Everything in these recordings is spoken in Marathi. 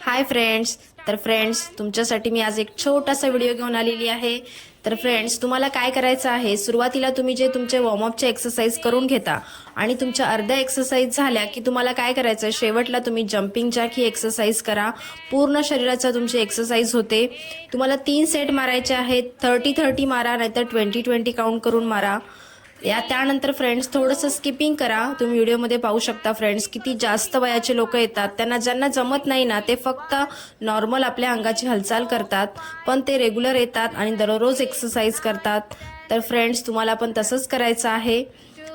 हाय फ्रेंड्स तर फ्रेंड्स तुमच्यासाठी मी आज एक छोटासा व्हिडिओ घेऊन आलेली आहे. तर फ्रेंड्स तुम्हाला काय करायचं आहे? सुरुवातीला तुम्ही जे तुमचे वॉर्मअपचे एक्सरसाइज करून घेता आणि तुमच्या अर्ध्या एक्सरसाइज झाल्या की तुम्हाला काय करायचं आहे? शेवटला तुम्ही जम्पिंग जॅक ही एक्सरसाइज करा. पूर्ण शरीराचा तुमची एक्सरसाइज होते. तुम्हाला तीन सेट मारायचे आहेत. थर्टी थर्टी मारा नाहीतर ट्वेंटी ट्वेंटी काउंट करून मारा. या त्यानंतर फ्रेंड्स थोडंसं स्किपिंग करा. तुम्ही व्हिडिओमध्ये पाहू शकता फ्रेंड्स किती जास्त वयाचे लोक येतात. त्यांना ज्यांना जमत नाही ना ते फक्त नॉर्मल आपल्या अंगाची हालचाल करतात. पण ते रेग्युलर येतात आणि दररोज एक्सरसाइज करतात. तर फ्रेंड्स तुम्हाला पण तसंच करायचं आहे.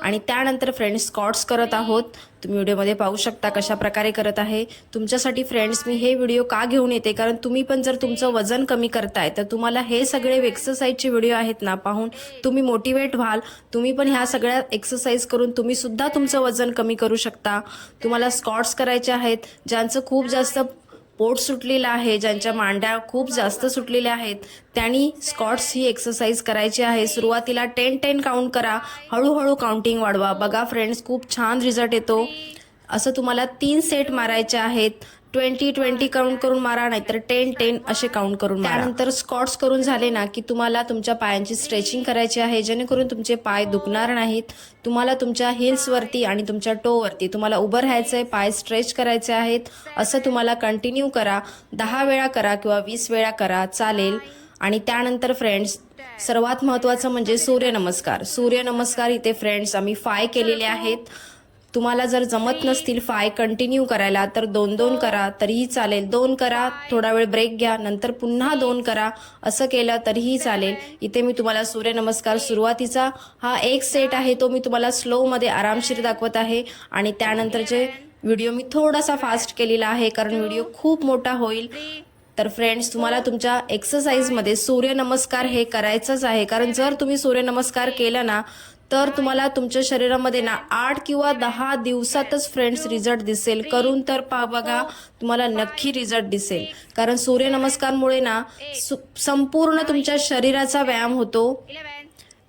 आणि त्यानंतर फ्रेंड्स स्कॉट्स करत आहोत. तुम्ही व्हिडिओमध्ये पाहू शकता कशा प्रकारे करत आहे. तुमच्यासाठी फ्रेंड्स मी हे व्हिडिओ का घेऊन येते? कारण तुम्ही पण जर तुमचं वजन कमी करताय तर तुम्हाला हे सगळे एक्सरसाइजचे व्हिडिओ आहेत ना पाहून तुम्ही मोटिवेट व्हाल. तुम्ही पण ह्या सगळ्या एक्सरसाइज करून तुम्ही सुद्धा तुमचं वजन कमी करू शकता. तुम्हाला स्कॉट्स करायचे आहेत ज्यांचं खूप जास्त पोट सुटलेलं आहे ज्यांच्या मांड्या खूप जास्त सुटलेल्या आहेत त्यांनी स्कॉट्स ही एक्सरसाइज करायची आहे. सुरुवातीला टेन टेन काउंट करा हळूहळू काउंटिंग वाढवा. बघा फ्रेंड्स खूप छान रिझल्ट येतो. असं तुम्हाला तीन सेट मारायचे आहेत. ट्वेंटी ट्वेंटी काउंट करून मारा नाहीतर टेन टेन असे काउंट करून मारा. त्यानंतर स्कॉट्स करून झाले ना की तुम्हाला तुमच्या पायांची स्ट्रेचिंग करायची आहे जेणेकरून तुमचे पाय दुखणार नाहीत. तुम्हाला तुमच्या हिल्सवरती आणि तुमच्या टोवरती तुम्हाला उभं राहायचं आहे पाय स्ट्रेच करायचे आहेत. असं तुम्हाला कंटिन्यू करा. दहा वेळा करा किंवा वीस वेळा करा चालेल. आणि त्यानंतर फ्रेंड्स सर्वात महत्त्वाचं म्हणजे सूर्यनमस्कार. सूर्यनमस्कार इथे फ्रेंड्स आम्ही फाय केलेले आहेत. तुम्हाला जर जमत नसतील फाय कंटिन्यू करायला तर दोन दोन करा तरीही चालेल. दोन करा थोडा वेळ ब्रेक घ्या नंतर पुन्हा दोन करा असं केलं तरीही चालेल. इथे मी तुम्हाला सूर्यनमस्कार सुरुवातीचा हा एक सेट आहे तो मी तुम्हाला स्लोमध्ये आरामशीर दाखवत आहे. आणि त्यानंतरचे व्हिडिओ मी थोडासा फास्ट केलेला आहे कारण व्हिडिओ खूप मोठा होईल. तर फ्रेंड्स तुम्हाला तुमच्या एक्सरसाइजमध्ये सूर्यनमस्कार हे करायचंच आहे. कारण जर तुम्ही सूर्यनमस्कार केलं ना तर तुम्हाला तुमच्या शरीरामध्ये ना आठ किंवा दहा दिवसातच फ्रेंड्स रिझल्ट दिसेल. करून तर पा बघा तुम्हाला नक्की रिझल्ट दिसेल. कारण सूर्यनमस्कारमुळे ना संपूर्ण तुमच्या शरीराचा व्यायाम होतो.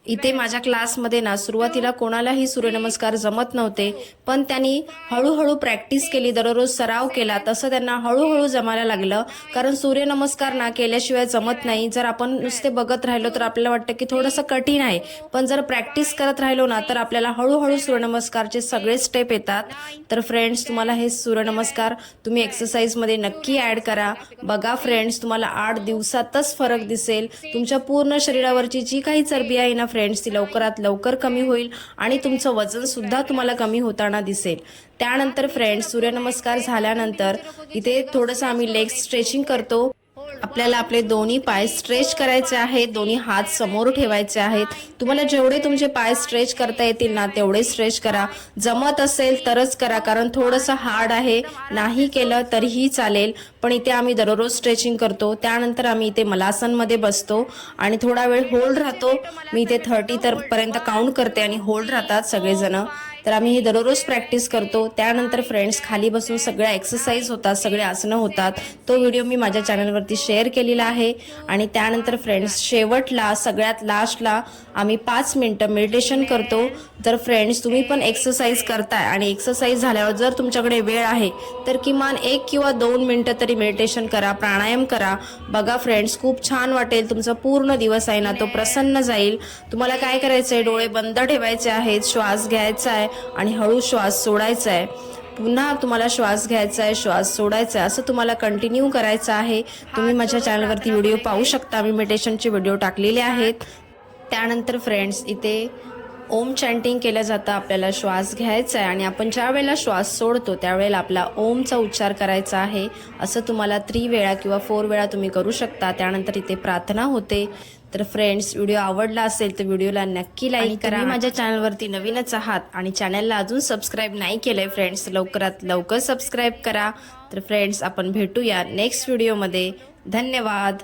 इथे माझ्या क्लासमध्ये ना सुरुवातीला कोणालाही सूर्यनमस्कार जमत नव्हते पण त्यांनी हळूहळू प्रॅक्टिस केली दररोज सराव केला. तसं त्यांना हळूहळू जमायला लागलं. कारण सूर्यनमस्कार ना केल्याशिवाय जमत नाही. जर आपण नुसते बघत राहिलो तर आपल्याला वाटतं की थोडंसं कठीण आहे. पण जर प्रॅक्टिस करत राहिलो ना तर आपल्याला हळूहळू सूर्यनमस्कारचे सगळे स्टेप येतात. तर फ्रेंड्स तुम्हाला हे सूर्यनमस्कार तुम्ही एक्सरसाइजमध्ये नक्की ॲड करा. बघा फ्रेंड्स तुम्हाला आठ दिवसातच फरक दिसेल. तुमच्या पूर्ण शरीरावरची जी काही चरबी आहे ना फ्रेंड्स फ्रेंड्स ती लवकरात लवकर कमी होईल आणि तुमचं वजनसुद्धा तुम्हाला कमी होताना दिसेल. त्यानंतर फ्रेंड्स सूर्यनमस्कार झाल्यानंतर इथे थोडंसं आम्ही लेग स्ट्रेचिंग करतो. आपल्याला आपले दोन्ही पाय स्ट्रेच करायचे आहेत दोन्ही हात समोर ठेवायचे आहेत. तुम्हाला जेवढे तुमचे पाय स्ट्रेच करता येतील ना तेवढे स्ट्रेच करा. जमत असेल तरच करा कारण थोडंसं हार्ड आहे. नाही केलं तरीही चालेल पण इथे आम्ही दररोज स्ट्रेचिंग करतो. त्यानंतर आम्ही इथे मलासनमध्ये बसतो आणि थोडा वेळ होल्ड राहतो. मी इथे थर्टी तर पर्यंत काउंट करते आणि होल्ड राहतात सगळेजण. तर आम्ही ही दररोज प्रॅक्टिस करतो. त्यानंतर फ्रेंड्स खाली बसून सगळ्या एक्सरसाइज होतात सगळे आसनं होतात. तो व्हिडिओ मी माझ्या चॅनलवरती शेअर केलेला आहे. आणि त्यानंतर फ्रेंड्स शेवटला सगळ्यात लास्टला आम्ही पाच मिनटं मेडिटेशन करतो. तर फ्रेंड्स तुम्ही पण एक्सरसाइज करताय. आणि एक्सरसाइज झाल्यावर जर तुमच्याकडे वेळ आहे तर किमान एक किंवा दोन मिनटं तरी मेडिटेशन करा प्राणायाम करा. बघा फ्रेंड्स खूप छान वाटेल. तुमचा पूर्ण दिवस आहे ना तो प्रसन्न जाईल. तुम्हाला काय करायचं आहे डोळे बंद ठेवायचे आहेत श्वास घ्यायचा आहे. आणि हळू श्वास सोडायचा आहे पुन्हा तुम्हाला श्वास घ्यायचा आहे श्वास सोडायचा आहे असं तुम्हाला कंटिन्यू करायचं आहे. तुम्ही माझ्या चॅनलवरती व्हिडिओ पाहू शकता. मी मेडिटेशनचे व्हिडिओ टाकलेले आहेत. त्यानंतर फ्रेंड्स इथे ओम चॅन्टिंग केलं जातं. आपल्याला श्वास घ्यायचा आहे आणि आपण ज्या वेळेला श्वास सोडतो त्यावेळेला आपला ओमचा उच्चार करायचा आहे. असं तुम्हाला थ्री वेळा किंवा फोर वेळा तुम्ही करू शकता. त्यानंतर इथे प्रार्थना होते. तर फ्रेंड्स व्हिडिओ आवडला असेल तर व्हिडिओला नक्की लाईक करा. माझ्या चॅनलवरती नवीनच आहात आणि चॅनलला अजून सबस्क्राईब नाही केलंय फ्रेंड्स लवकरात लवकर सबस्क्राईब करा. तर फ्रेंड्स आपण भेटूया नेक्स्ट व्हिडिओमध्ये धन्यवाद.